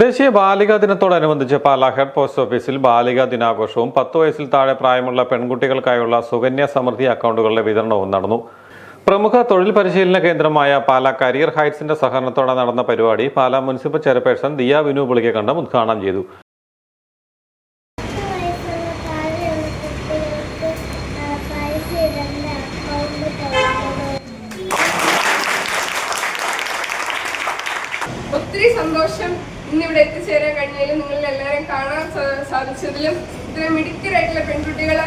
ദേശീയ ബാലികാ ദിനത്തോടനുബന്ധിച്ച് Pala head post ഓഫീസിൽ ബാലികാ ദിനാഘോഷവും പത്ത് വയസ്സിൽ താഴെ പ്രായമുള്ള പെൺകുട്ടികൾക്കായുള്ള സുകന്യ സമൃദ്ധി അക്കൗണ്ടുകളുടെ വിതരണവും നടന്നു. പ്രമുഖ തൊഴിൽ പരിശീലന കേന്ദ്രമായ പാലാ കരിയർ ഹൈറ്റ്സിന്റെ സഹകരണത്തോടെ നടന്ന പരിപാടി Pala municipal chairperson Diya Vinu Pulikkakandam ഉദ്ഘാടനം ചെയ്തു. ഒത്തിരി സന്തോഷം. ഇന്നിവിടെ എത്തിച്ചേരാൻ കഴിഞ്ഞതിലും നിങ്ങളിൽ എല്ലാവരെയും കാണാൻ സാധിച്ചതിലും ഇത്ര മിടുക്കരായിട്ടുള്ള പെൺകുട്ടികൾ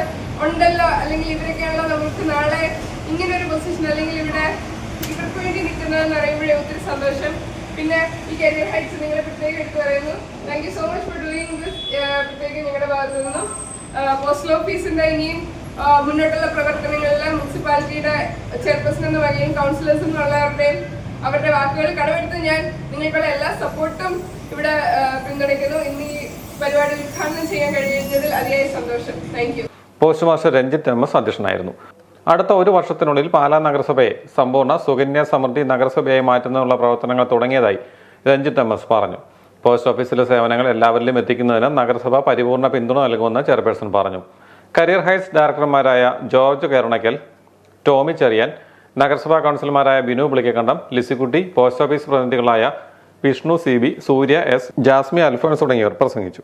ഉണ്ടല്ലോ അല്ലെങ്കിൽ ഇവരൊക്കെയാണല്ലോ നമുക്ക് നാളെ ഇങ്ങനെ ഒരു പൊസിഷൻ അല്ലെങ്കിൽ ഇവിടെ ഇവർക്ക് വേണ്ടി നിൽക്കുന്നതെന്ന് പറയുമ്പോഴേ ഒത്തിരി സന്തോഷം. പിന്നെ ഈ കരിയർ ഹൈറ്റ്സ് നിങ്ങളെ പ്രത്യേകം എടുത്തു പറയുന്നു. Thank you so much for doing this പ്രത്യേകം നിങ്ങളുടെ ഭാഗത്തു നിന്നും. പോസ്റ്റൽ ഓഫീസിന്റെ ഇനിയും മുന്നോട്ടുള്ള പ്രവർത്തനങ്ങളെല്ലാം മുനിസിപ്പാലിറ്റിയുടെ ചെയർപേഴ്സൺ എന്ന വകയും കൗൺസിലേഴ്സ് എന്നുള്ളവരുടെയും അവരുടെ വാക്കുകൾ കടമെടുത്ത് ഞാൻ നിങ്ങൾക്കുള്ള എല്ലാ സപ്പോർട്ടും ഇവിടെ പിന്തുണയ്ക്കുന്നു. ഇന്ന് ഈ പരിപാടി ഉദ്ഘാടനം ചെയ്യാൻ കഴിഞ്ഞതിൽ അതിയായ സന്തോഷം. Thank you post master Ranjith M S അധ്യക്ഷനായിരുന്നു. അടുത്ത ഒരു വർഷത്തിനുള്ളിൽ പാലാ നഗരസഭയെ സമ്പൂർണ സുകന്യ സമൃദ്ധി നഗരസഭയായി മാറ്റുന്നതിനുള്ള പ്രവർത്തനങ്ങൾ തുടങ്ങിയതായി രഞ്ജിത്ത് എം എസ് പറഞ്ഞു. പോസ്റ്റ് ഓഫീസിലെ സേവനങ്ങൾ എല്ലാവരിലും എത്തിക്കുന്നതിന് നഗരസഭ പരിപൂർണ പിന്തുണ നൽകുമെന്ന് ചെയർപേഴ്സൺ പറഞ്ഞു. കരിയർ ഹൈറ്റ്സ് ഡയറക്ടർമാരായ ജോർജ് കേരണക്കൽ ടോമി ചെറിയാൻ നഗരസഭാ കൗൺസിലർമാരായ Binu Pulikkakandam Lissykutty post office പ്രതിനിധികളായ Vishnu C Surya S Jasmi Alphonse തുടങ്ങിയവർ പ്രസംഗിച്ചു.